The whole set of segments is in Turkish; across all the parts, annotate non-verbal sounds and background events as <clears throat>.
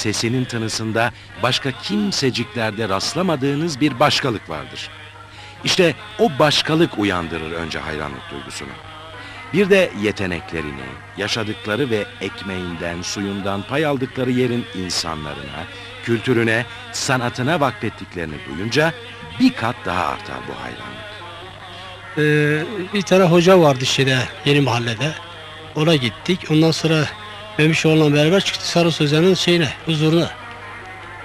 sesinin tınısında başka kimseciklerde rastlamadığınız bir başkalık vardır. İşte o başkalık uyandırır önce hayranlık duygusunu. Bir de yeteneklerini, yaşadıkları ve ekmeğinden, suyundan pay aldıkları yerin insanlarına, kültürüne, sanatına vakfettiklerini duyunca bir kat daha artar bu hayranlık. Ee, bir tane hoca vardı şeyde, yeni mahallede. Ona gittik. Ondan sonra Memişoğlu'na beraber çıktık Sarı Sözen'in şeyine, huzuruna.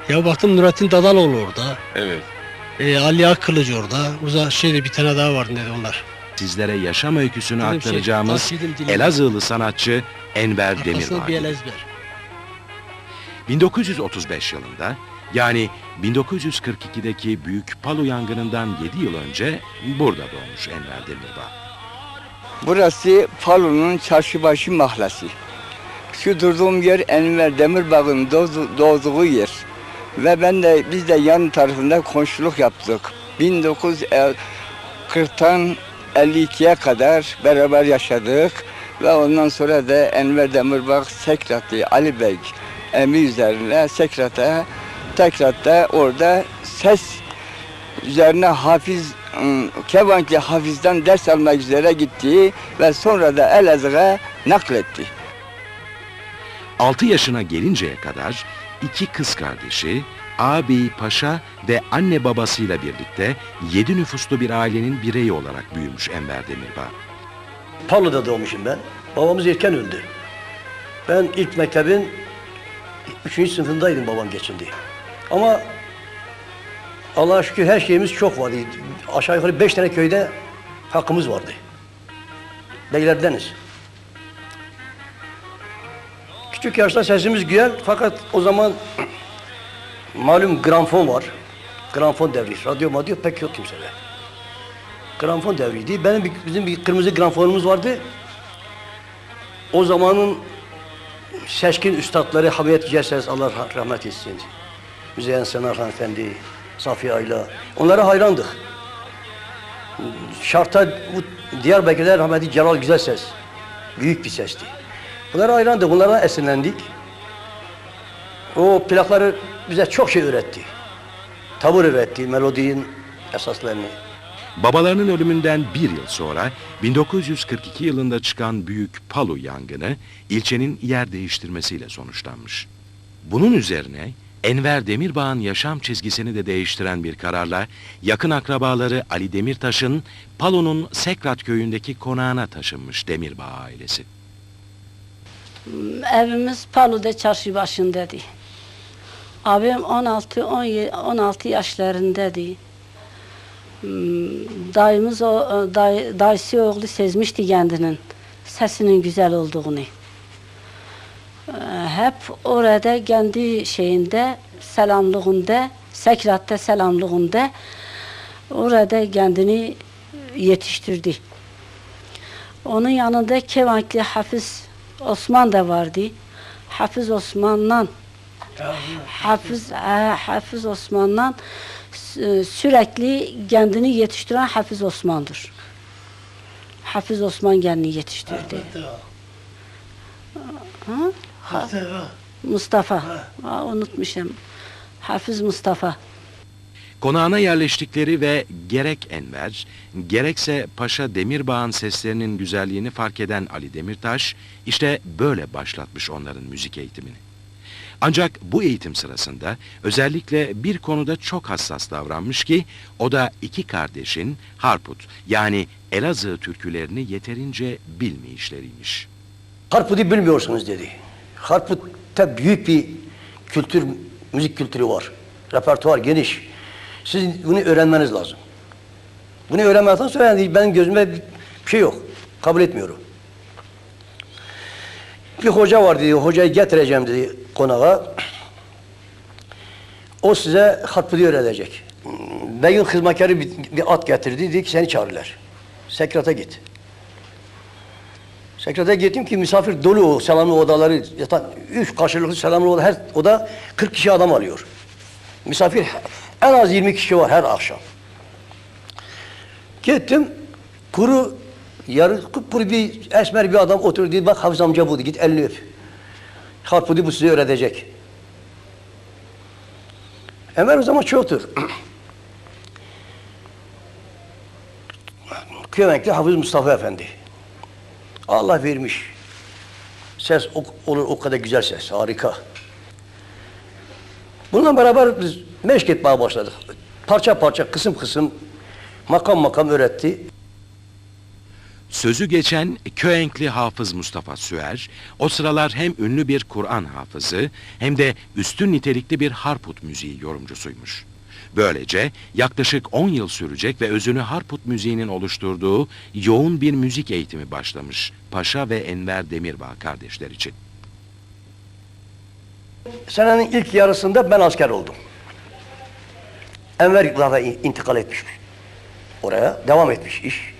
Ya baktım Nurettin Dadaloğlu orada. Evet. Ee, Ali Akkılıç orada. Uza şeyde bir tane daha vardı dedi onlar. Sizlere yaşam öyküsünü Bizim şey, aktaracağımız Dilim. Elazığlı sanatçı Enver Arkasında Demirbağ. bir el ezber. 1935 yılında yani 1942'deki Büyük Palo yangınından 7 yıl önce burada doğmuş Enver Demirbağ. Burası Palu'nun çarşıbaşı mahallesi. Şu durduğum yer Enver Demirbağ'ın doğdu- doğduğu yer. Ve ben de biz de yan tarafında komşuluk yaptık. 1940'tan 52'ye kadar beraber yaşadık. Ve ondan sonra da Enver Demirbağ Sekrat'ı Ali Bey emri üzerine Sekrat'a tekrar da orada ses üzerine Hafiz ım, Kevankli Hafiz'den ders almak üzere gitti ve sonra da Elazığ'a nakletti. 6 yaşına gelinceye kadar iki kız kardeşi, ağabey paşa ve anne babasıyla birlikte 7 nüfuslu bir ailenin bireyi olarak büyümüş Enver Demirbağ. Palu'da doğmuşum ben. Babamız erken öldü. Ben ilk mektebin üçüncü sınıfındaydım babam geçindi. Ama Allah'a şükür her şeyimiz çok vardı. Aşağı yukarı beş tane köyde hakkımız vardı. Beylerdeniz. Küçük yaşta sesimiz güzel fakat o zaman malum gramfon var. Gramfon devri. Radyo madyo pek yok kimsede. Gramfon devriydi. Benim bizim bir kırmızı gramfonumuz vardı. O zamanın seçkin üstadları Hamiyet Yüceses Allah rah- rahmet etsin. Müzeyyen Senar Hanımefendi, Safiye Ayla. Onlara hayrandık. Şartta bu Diyarbakır'da rahmetli Celal Güzelses. Büyük bir sesti. Bunlara hayrandık, bunlardan esinlendik. O plakları bize çok şey öğretti. Tavır öğretti, melodinin esaslarını. Babalarının ölümünden bir yıl sonra 1942 yılında çıkan Büyük Palu yangını ilçenin yer değiştirmesiyle sonuçlanmış. Bunun üzerine Enver Demirbağ'ın yaşam çizgisini de değiştiren bir kararla yakın akrabaları Ali Demirtaş'ın Palu'nun Sekrat köyündeki konağına taşınmış Demirbağ ailesi. Evimiz Palu'da çarşı başındadır. Abim 16 17 16 yaşlarındadır. Hmm, Dayımız o o day, dayısı oğlu sezmişti kendinin sesinin güzel olduğunu. Ee, Hep orada kendi şeyinde selamlığında, Sekrat'ta selamlığında orada kendini yetiştirdi. Onun yanında Kevankli Hafiz Osman da vardı. Hafiz Osman'dan Hafiz e, Hafiz Osman'dan sü- sürekli kendini yetiştiren Hafiz Osman'dır. Hafiz Osman kendini yetiştirdi. Ha? Ha. Mustafa. Ha, unutmuşum. Hafiz Mustafa. Konağına yerleştikleri ve gerek Enver, gerekse Paşa Demirbağ'ın seslerinin güzelliğini fark eden Ali Demirtaş, işte böyle başlatmış onların müzik eğitimini. Ancak bu eğitim sırasında özellikle bir konuda çok hassas davranmış ki, o da iki kardeşin Harput yani Elazığ türkülerini yeterince bilmeyişleriymiş. Harput'u bilmiyorsunuz dedi. Harput'ta büyük bir kültür, müzik kültürü var. Repertuar geniş. Siz bunu öğrenmeniz lazım. Bunu öğrenmezsen sonra benim gözüme bir şey yok. Kabul etmiyorum. Bir hoca var dedi, hocayı getireceğim dedi konağa. O size harput'u öğretecek. Beyin hizmetkarı bir, bir at getirdi, dedi ki seni çağırırlar. Sekrat'a git. Sekreter gittim ki misafir dolu o selamlı odaları yatan üç karşılıklı selamlı oda her oda 40 kişi adam alıyor. Misafir en az 20 kişi var her akşam. Gittim kuru yarı kuru bir esmer bir adam oturdu dedi bak Hafiz amca bu dedi, git elini öp. Harpudi bu size öğretecek. Enver o zaman çoktur. <clears throat> Kövenkli Hafız Mustafa Efendi. Allah vermiş. Ses o, olur o kadar güzel ses. Harika. Bununla beraber biz meşk etmeye başladık. Parça parça, kısım kısım, makam makam öğretti. Sözü geçen Köenkli Hafız Mustafa Süer, o sıralar hem ünlü bir Kur'an hafızı hem de üstün nitelikli bir harput müziği yorumcusuymuş. Böylece yaklaşık 10 yıl sürecek ve özünü harput müziğinin oluşturduğu yoğun bir müzik eğitimi başlamış Paşa ve Enver Demirbağ kardeşler için. Senenin ilk yarısında ben asker oldum. Enver zaten intikal etmiş. Oraya devam etmiş iş.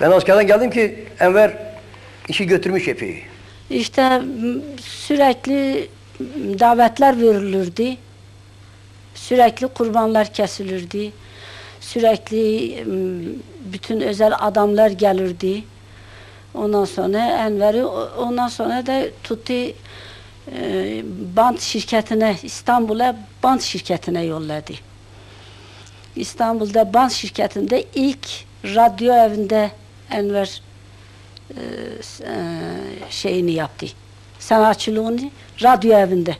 Ben askerden geldim ki Enver işi götürmüş epey. İşte sürekli davetler verilirdi. Sürekli kurbanlar kesilirdi. Sürekli bütün özel adamlar gelirdi. Ondan sonra Enver'i ondan sonra da tuttu e, bant şirketine İstanbul'a bant şirketine yolladı. İstanbul'da bant şirketinde ilk radyo evinde Enver e, e, şeyini yaptı. Sanatçılığını radyo evinde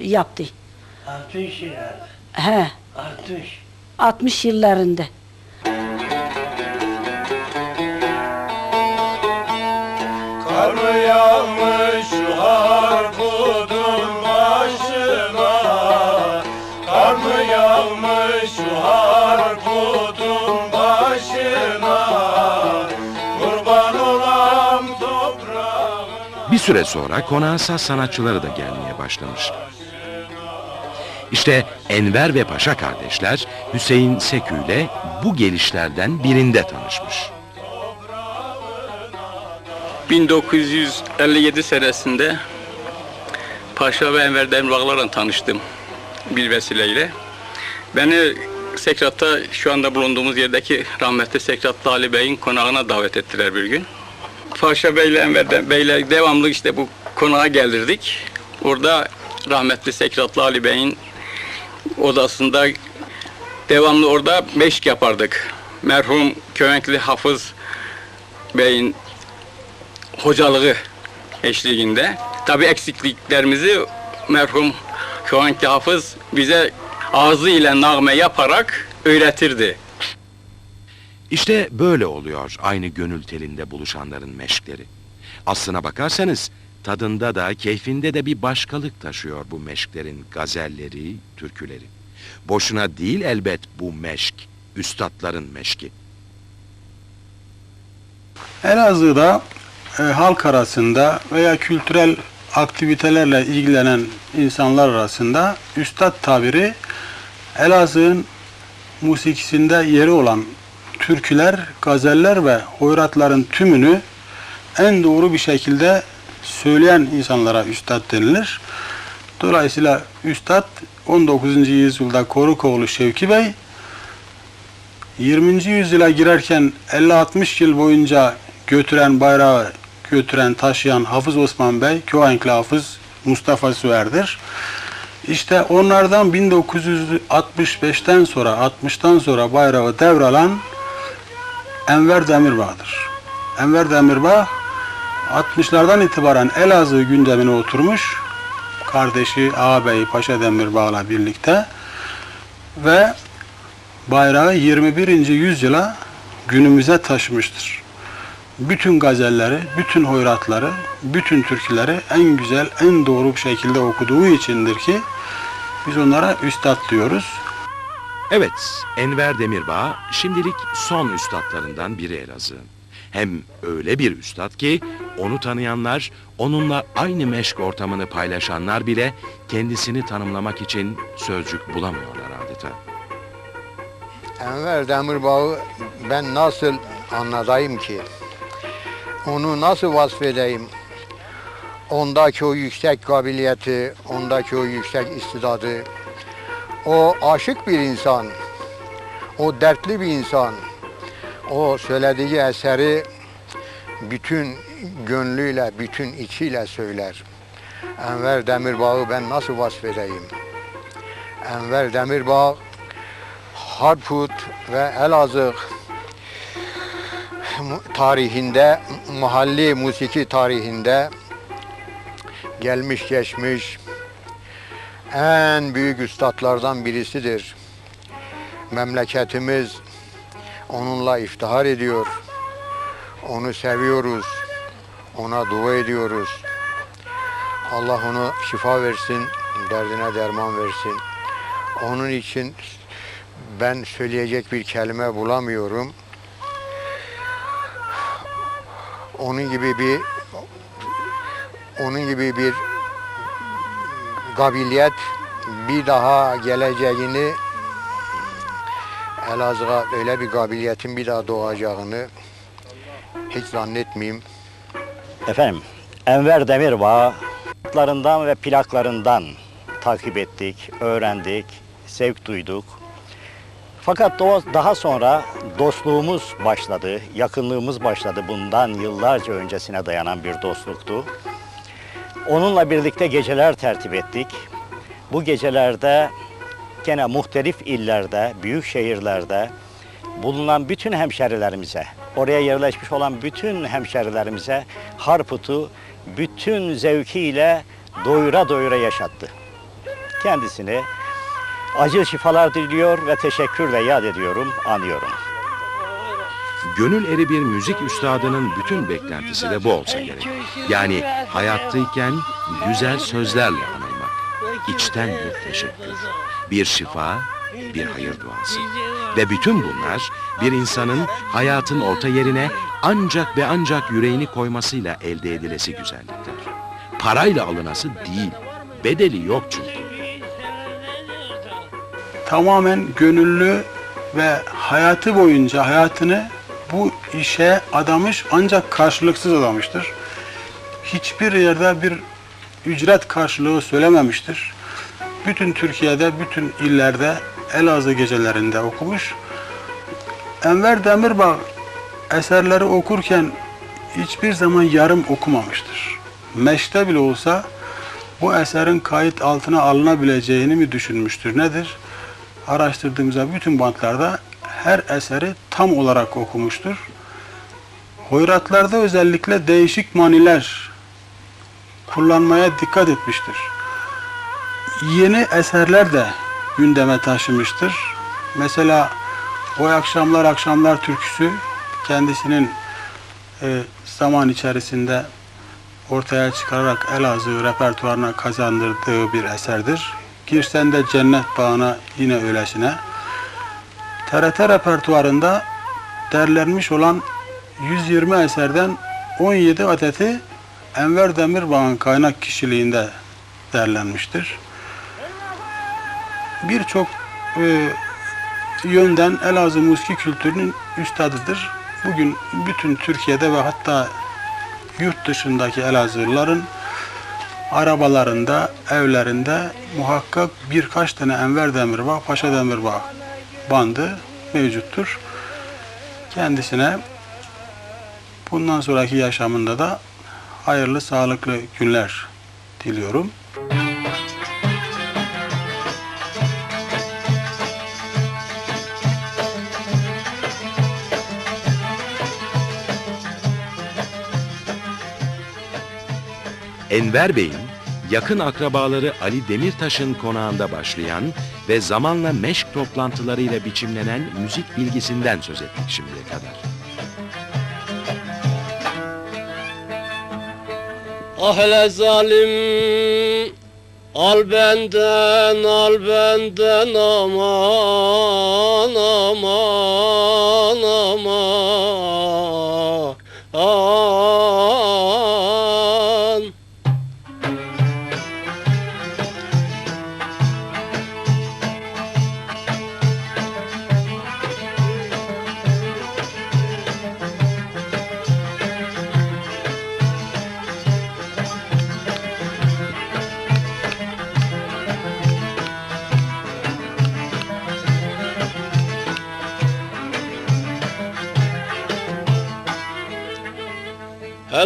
yaptı. Artunç yani. He, Artunç. 60 yıllarında. Süre sonra konağa saz sanatçıları da gelmeye başlamış. İşte Enver ve Paşa kardeşler Hüseyin Sekü ile bu gelişlerden birinde tanışmış. 1957 senesinde Paşa ve Enver Demirbağlar'la tanıştım bir vesileyle. Beni Sekrat'ta şu anda bulunduğumuz yerdeki rahmetli Sekratlı Ali Bey'in konağına davet ettiler bir gün. Paşa Bey'le Enver de- Bey'le devamlı işte bu konağa gelirdik. Orada rahmetli Sekratlı Ali Bey'in odasında devamlı orada meşk yapardık. Merhum Kövenkli Hafız Bey'in hocalığı eşliğinde. Tabi eksikliklerimizi merhum Kıvanç Hafız bize ağzı ile nağme yaparak öğretirdi. İşte böyle oluyor aynı gönül telinde buluşanların meşkleri. Aslına bakarsanız tadında da keyfinde de bir başkalık taşıyor bu meşklerin gazelleri, türküleri. Boşuna değil elbet bu meşk, üstadların meşki. Elazığ'da e, halk arasında veya kültürel aktivitelerle ilgilenen insanlar arasında üstad tabiri Elazığ'ın musikisinde yeri olan türküler, gazeller ve hoyratların tümünü en doğru bir şekilde söyleyen insanlara üstad denilir. Dolayısıyla üstad 19. yüzyılda Korukoğlu Şevki Bey 20. yüzyıla girerken 50-60 yıl boyunca götüren bayrağı götüren taşıyan Hafız Osman Bey, Köankli Hafız Mustafa Süer'dir. İşte onlardan 1965'ten sonra 60'tan sonra bayrağı devralan Enver Demirbağ'dır. Enver Demirbağ 60'lardan itibaren Elazığ gündemine oturmuş. Kardeşi ağabey Paşa Demirbağ'la birlikte ve bayrağı 21. yüzyıla günümüze taşımıştır. Bütün gazelleri, bütün hoyratları, bütün türküleri en güzel, en doğru bir şekilde okuduğu içindir ki biz onlara üstad diyoruz. Evet, Enver Demirbağ şimdilik son üstadlarından biri Elazığ'ın. Hem öyle bir üstad ki onu tanıyanlar, onunla aynı meşk ortamını paylaşanlar bile kendisini tanımlamak için sözcük bulamıyorlar adeta. Enver Demirbağ'ı ben nasıl anlatayım ki? Onu nasıl vasfedeyim? Ondaki o yüksek kabiliyeti, ondaki o yüksek istidadı. O aşık bir insan. O dertli bir insan. O söylediği eseri bütün gönlüyle, bütün içiyle söyler. Enver Demirbağ'ı ben nasıl vasfedeyim? Enver Demirbağ, Harput ve Elazığ tarihinde, mahalli musiki tarihinde gelmiş geçmiş en büyük üstadlardan birisidir. Memleketimiz onunla iftihar ediyor. Onu seviyoruz. Ona dua ediyoruz. Allah onu şifa versin, derdine derman versin. Onun için ben söyleyecek bir kelime bulamıyorum. Onun gibi bir onun gibi bir kabiliyet bir daha geleceğini Elazığ'a öyle bir kabiliyetin bir daha doğacağını hiç zannetmeyeyim. Efendim, Enver Demirbağ plaklarından ve plaklarından takip ettik, öğrendik, sevk duyduk. Fakat daha sonra dostluğumuz başladı, yakınlığımız başladı. Bundan yıllarca öncesine dayanan bir dostluktu. Onunla birlikte geceler tertip ettik. Bu gecelerde gene muhtelif illerde, büyük şehirlerde bulunan bütün hemşerilerimize, oraya yerleşmiş olan bütün hemşerilerimize Harput'u bütün zevkiyle doyura doyura yaşattı. Kendisini acil şifalar diliyor ve teşekkürle yad ediyorum, anıyorum. Gönül eri bir müzik üstadının bütün beklentisi de bu olsa gerek. Yani hayattayken güzel sözlerle anılmak, içten bir teşekkür, bir şifa, bir hayır duası. Ve bütün bunlar bir insanın hayatın orta yerine ancak ve ancak yüreğini koymasıyla elde edilesi güzellikler. Parayla alınası değil, bedeli yok çünkü. tamamen gönüllü ve hayatı boyunca hayatını bu işe adamış ancak karşılıksız adamıştır. Hiçbir yerde bir ücret karşılığı söylememiştir. Bütün Türkiye'de, bütün illerde Elazığ gecelerinde okumuş. Enver Demirbağ eserleri okurken hiçbir zaman yarım okumamıştır. Meşte bile olsa bu eserin kayıt altına alınabileceğini mi düşünmüştür? Nedir? Araştırdığımızda bütün bantlarda her eseri tam olarak okumuştur. Hoyratlarda özellikle değişik maniler kullanmaya dikkat etmiştir. Yeni eserler de gündeme taşımıştır. Mesela o akşamlar akşamlar türküsü kendisinin e, zaman içerisinde ortaya çıkararak Elazığ repertuarına kazandırdığı bir eserdir. Girsen de cennet bağına yine öylesine. TRT repertuarında derlenmiş olan 120 eserden 17 adeti Enver Demirbağ'ın kaynak kişiliğinde derlenmiştir. Birçok e, yönden Elazığ musiki kültürünün üstadıdır. Bugün bütün Türkiye'de ve hatta yurt dışındaki Elazığlıların arabalarında, evlerinde muhakkak birkaç tane Enver Demirbağ, Paşa Demirbağ bandı mevcuttur. Kendisine bundan sonraki yaşamında da hayırlı, sağlıklı günler diliyorum. Enver Bey'in yakın akrabaları Ali Demirtaş'ın konağında başlayan ve zamanla meşk toplantılarıyla biçimlenen müzik bilgisinden söz ettik şimdiye kadar. Ah hele zalim Al benden al benden aman aman aman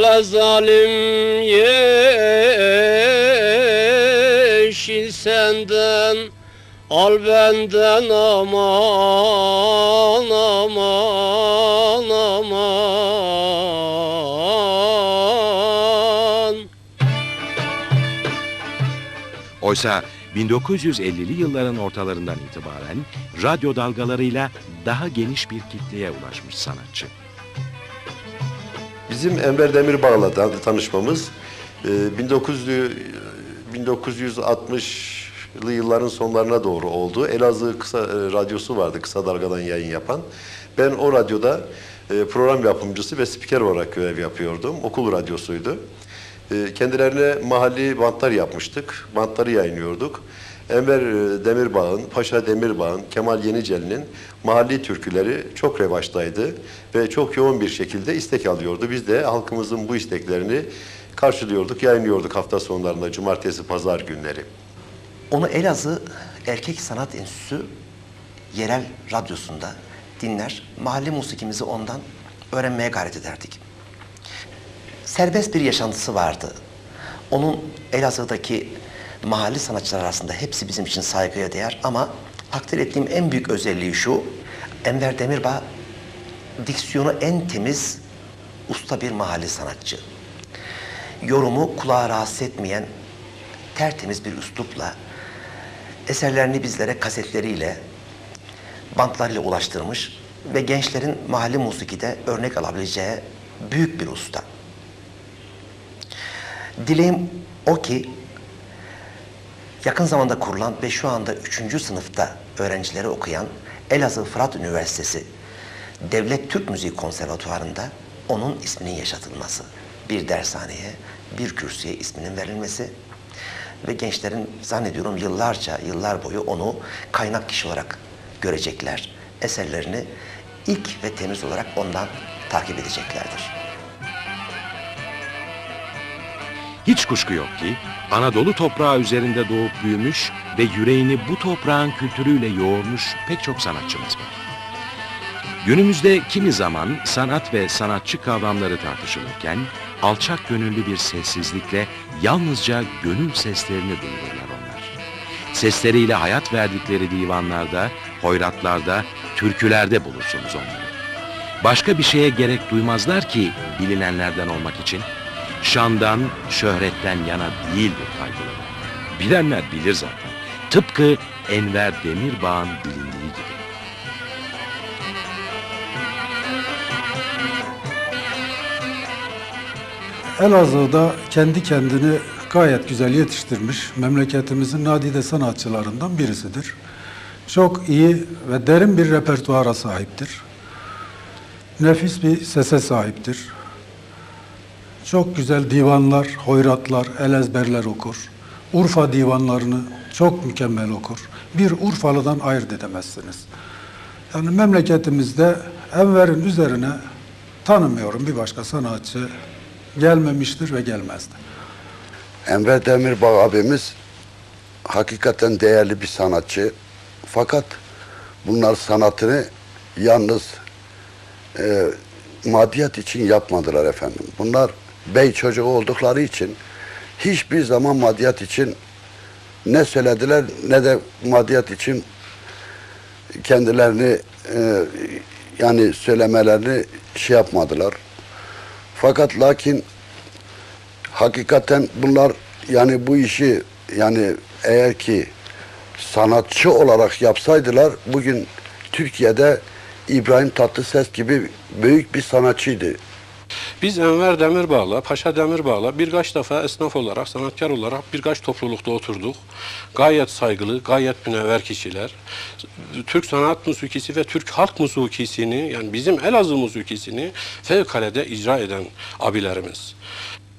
Hele zalim yeşil senden Al benden aman aman aman Oysa 1950'li yılların ortalarından itibaren radyo dalgalarıyla daha geniş bir kitleye ulaşmış sanatçı. Bizim Enver Demirbağ'la tanışmamız e, 1900 1960'lı yılların sonlarına doğru oldu. Elazığ kısa e, radyosu vardı kısa dalgadan yayın yapan. Ben o radyoda e, program yapımcısı ve spiker olarak görev yapıyordum. Okul radyosuydu. E, Kendilerine mahalli bantlar yapmıştık. Bantları yayınlıyorduk. Enver e, Demirbağ'ın, Paşa Demirbağ'ın, Kemal Yenicel'in mahalli türküleri çok revaçtaydı ve çok yoğun bir şekilde istek alıyordu. Biz de halkımızın bu isteklerini karşılıyorduk, yayınlıyorduk hafta sonlarında, cumartesi, pazar günleri. Onu Elazığ Erkek Sanat Enstitüsü yerel radyosunda dinler, mahalle musikimizi ondan öğrenmeye gayret ederdik. Serbest bir yaşantısı vardı. Onun Elazığ'daki mahalle sanatçılar arasında hepsi bizim için saygıya değer ama takdir ettiğim en büyük özelliği şu, Enver Demirbağ diksiyonu en temiz, usta bir mahalle sanatçı. Yorumu kulağa rahatsız etmeyen tertemiz bir üslupla eserlerini bizlere kasetleriyle, bantlarıyla ulaştırmış ve gençlerin mahalle musikide örnek alabileceği büyük bir usta. Dileğim o ki yakın zamanda kurulan ve şu anda üçüncü sınıfta öğrencileri okuyan Elazığ Fırat Üniversitesi Devlet Türk Müziği Konservatuvarı'nda onun isminin yaşatılması. Bir dershaneye, bir kürsüye isminin verilmesi ve gençlerin zannediyorum yıllarca, yıllar boyu onu kaynak kişi olarak görecekler. Eserlerini ilk ve temiz olarak ondan takip edeceklerdir. Hiç kuşku yok ki Anadolu toprağı üzerinde doğup büyümüş ve yüreğini bu toprağın kültürüyle yoğurmuş pek çok sanatçımız var. Günümüzde kimi zaman sanat ve sanatçı kavramları tartışılırken alçak gönüllü bir sessizlikle yalnızca gönül seslerini duyururlar onlar. Sesleriyle hayat verdikleri divanlarda, hoyratlarda, türkülerde bulursunuz onları. Başka bir şeye gerek duymazlar ki bilinenlerden olmak için. Şandan, şöhretten yana değildir kaygıları. Bilenler bilir zaten. Tıpkı Enver Demirbağ'ın bilindiği gibi. Elazığ'da kendi kendini gayet güzel yetiştirmiş memleketimizin nadide sanatçılarından birisidir. Çok iyi ve derin bir repertuara sahiptir. Nefis bir sese sahiptir. Çok güzel divanlar, hoyratlar, el ezberler okur. Urfa divanlarını çok mükemmel okur. Bir Urfalı'dan ayırt edemezsiniz. Yani memleketimizde Enver'in üzerine tanımıyorum bir başka sanatçı gelmemiştir ve gelmezdi. Enver Demirbağ abimiz hakikaten değerli bir sanatçı. Fakat bunlar sanatını yalnız e, maddiyat için yapmadılar efendim. Bunlar bey çocuğu oldukları için hiçbir zaman maddiyat için ne söylediler ne de maddiyat için kendilerini e, yani söylemelerini şey yapmadılar. Fakat lakin hakikaten bunlar yani bu işi yani eğer ki sanatçı olarak yapsaydılar bugün Türkiye'de İbrahim Tatlıses gibi büyük bir sanatçıydı. Biz Enver Demirbağ'la, Paşa Demirbağ'la birkaç defa esnaf olarak, sanatkar olarak birkaç toplulukta oturduk. Gayet saygılı, gayet münevver kişiler. Türk sanat musikisi ve Türk halk musikisini, yani bizim Elazığ musikisini fevkalade icra eden abilerimiz.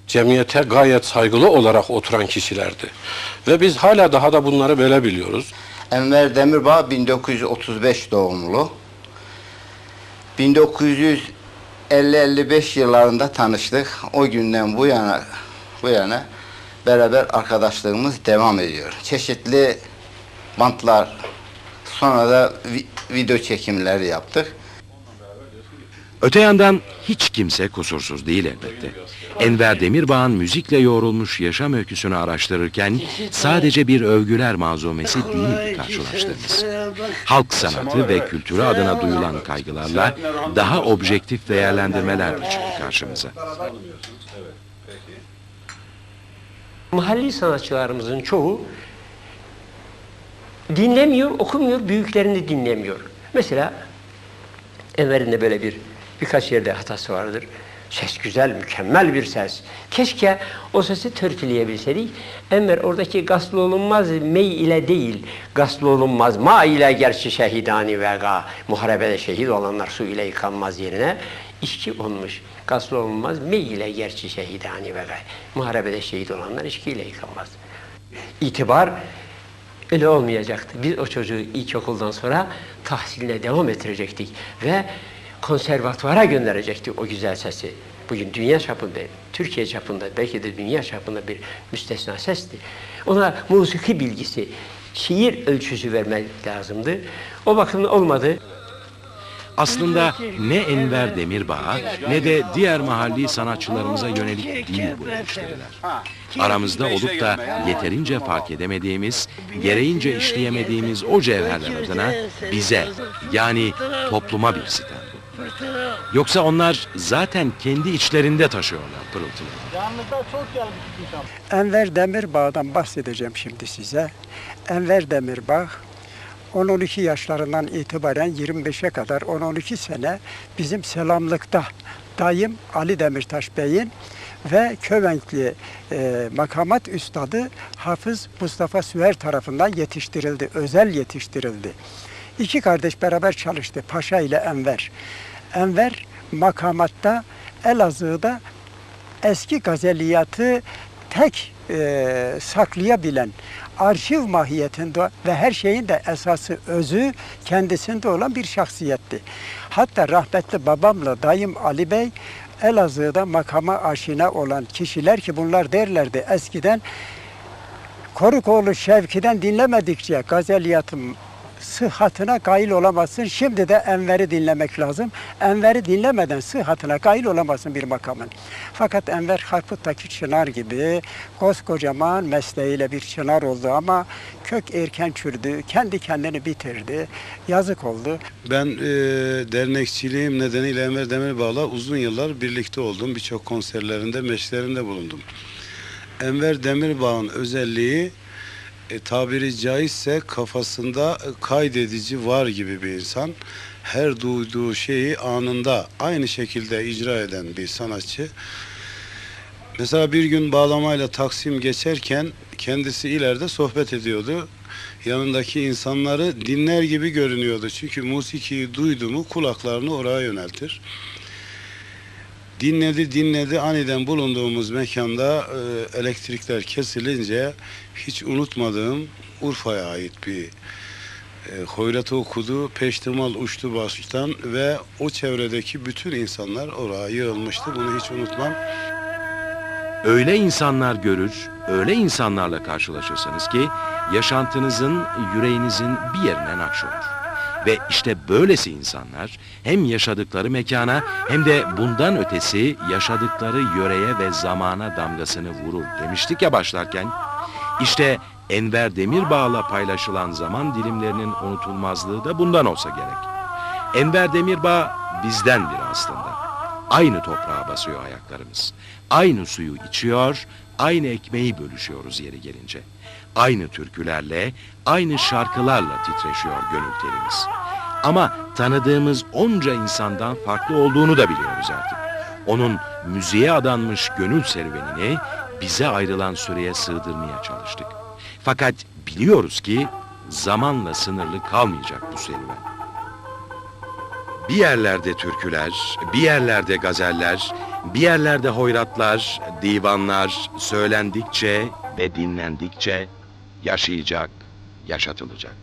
Cemiyete gayet saygılı olarak oturan kişilerdi. Ve biz hala daha da bunları böyle biliyoruz. Enver Demirbağ 1935 doğumlu. 1950-55 yıllarında tanıştık. O günden bu yana bu yana beraber arkadaşlığımız devam ediyor. Çeşitli bantlar sonra da vi- video çekimleri yaptık. Öte yandan hiç kimse kusursuz değil elbette. Enver Demirbağ'ın müzikle yoğrulmuş yaşam öyküsünü araştırırken sadece bir övgüler malzumesi değil karşılaştığımız. Halk sanatı ve kültürü adına duyulan kaygılarla daha objektif değerlendirmeler de çıktı karşımıza. Mahalli sanatçılarımızın çoğu dinlemiyor, okumuyor, büyüklerini dinlemiyor. Mesela Enver'in de böyle bir birkaç yerde hatası vardır. Ses güzel, mükemmel bir ses. Keşke o sesi törpüleyebilseydik. Enver oradaki gaslı olunmaz mey ile değil, gaslı olunmaz ma ile gerçi şehidani vega. Muharebede şehit olanlar su ile yıkanmaz yerine içki olmuş. Gaslı olunmaz mey ile gerçi şehidani vega. Muharebede şehit olanlar içki ile yıkanmaz. İtibar öyle olmayacaktı. Biz o çocuğu ilkokuldan sonra tahsiline devam ettirecektik ve konservatuvara gönderecektik o güzel sesi. Bugün dünya çapında, Türkiye çapında, belki de dünya çapında bir müstesna sesti. Ona musiki bilgisi, şiir ölçüsü vermek lazımdı. O bakımdan olmadı. Aslında ne Enver Demirbağ'a ne de diğer mahalli sanatçılarımıza yönelik değil bu eleştiriler. Aramızda olup da yeterince fark edemediğimiz, gereğince işleyemediğimiz o cevherler adına bize yani topluma bir sitem. Yoksa onlar zaten kendi içlerinde taşıyorlar pırıltıları. Enver Demirbağ'dan bahsedeceğim şimdi size. Enver Demirbağ 10-12 yaşlarından itibaren 25'e kadar 10-12 sene bizim selamlıkta dayım Ali Demirtaş Bey'in ve Kövenkli e, makamat üstadı Hafız Mustafa Süher tarafından yetiştirildi, özel yetiştirildi. İki kardeş beraber çalıştı, Paşa ile Enver. Enver makamatta Elazığ'da eski gazeliyatı tek e, saklayabilen, arşiv mahiyetinde ve her şeyin de esası özü kendisinde olan bir şahsiyetti. Hatta rahmetli babamla dayım Ali Bey Elazığ'da makama aşina olan kişiler ki bunlar derlerdi eskiden Korukoğlu Şevki'den dinlemedikçe gazeliyatın sıhhatına gail olamazsın. Şimdi de Enver'i dinlemek lazım. Enver'i dinlemeden sıhhatına gail olamazsın bir makamın. Fakat Enver Harput'taki çınar gibi koskocaman mesleğiyle bir çınar oldu ama kök erken çürdü, kendi kendini bitirdi. Yazık oldu. Ben e, dernekçiliğim nedeniyle Enver Demirbağ'la uzun yıllar birlikte oldum. Birçok konserlerinde, meşlerinde bulundum. Enver Demirbağ'ın özelliği e, tabiri caizse kafasında kaydedici var gibi bir insan. Her duyduğu şeyi anında aynı şekilde icra eden bir sanatçı. Mesela bir gün bağlamayla Taksim geçerken kendisi ileride sohbet ediyordu. Yanındaki insanları dinler gibi görünüyordu. Çünkü musikiyi duydu mu kulaklarını oraya yöneltir. Dinledi dinledi aniden bulunduğumuz mekanda e, elektrikler kesilince hiç unutmadığım Urfa'ya ait bir e, hoyratı okudu, peştemal uçtu baştan ve o çevredeki bütün insanlar oraya yığılmıştı. Bunu hiç unutmam. Öyle insanlar görür, öyle insanlarla karşılaşırsınız ki yaşantınızın, yüreğinizin bir yerine nakş olur. Ve işte böylesi insanlar hem yaşadıkları mekana hem de bundan ötesi yaşadıkları yöreye ve zamana damgasını vurur demiştik ya başlarken. İşte Enver Demirbağ'la paylaşılan zaman dilimlerinin unutulmazlığı da bundan olsa gerek. Enver Demirbağ bizden biri aslında. Aynı toprağa basıyor ayaklarımız. Aynı suyu içiyor, aynı ekmeği bölüşüyoruz yeri gelince. Aynı türkülerle, aynı şarkılarla titreşiyor gönül telimiz. Ama tanıdığımız onca insandan farklı olduğunu da biliyoruz artık. Onun müziğe adanmış gönül serüvenini bize ayrılan süreye sığdırmaya çalıştık. Fakat biliyoruz ki zamanla sınırlı kalmayacak bu serüven. Bir yerlerde türküler, bir yerlerde gazeller, bir yerlerde hoyratlar, divanlar söylendikçe ve dinlendikçe yaşayacak, yaşatılacak.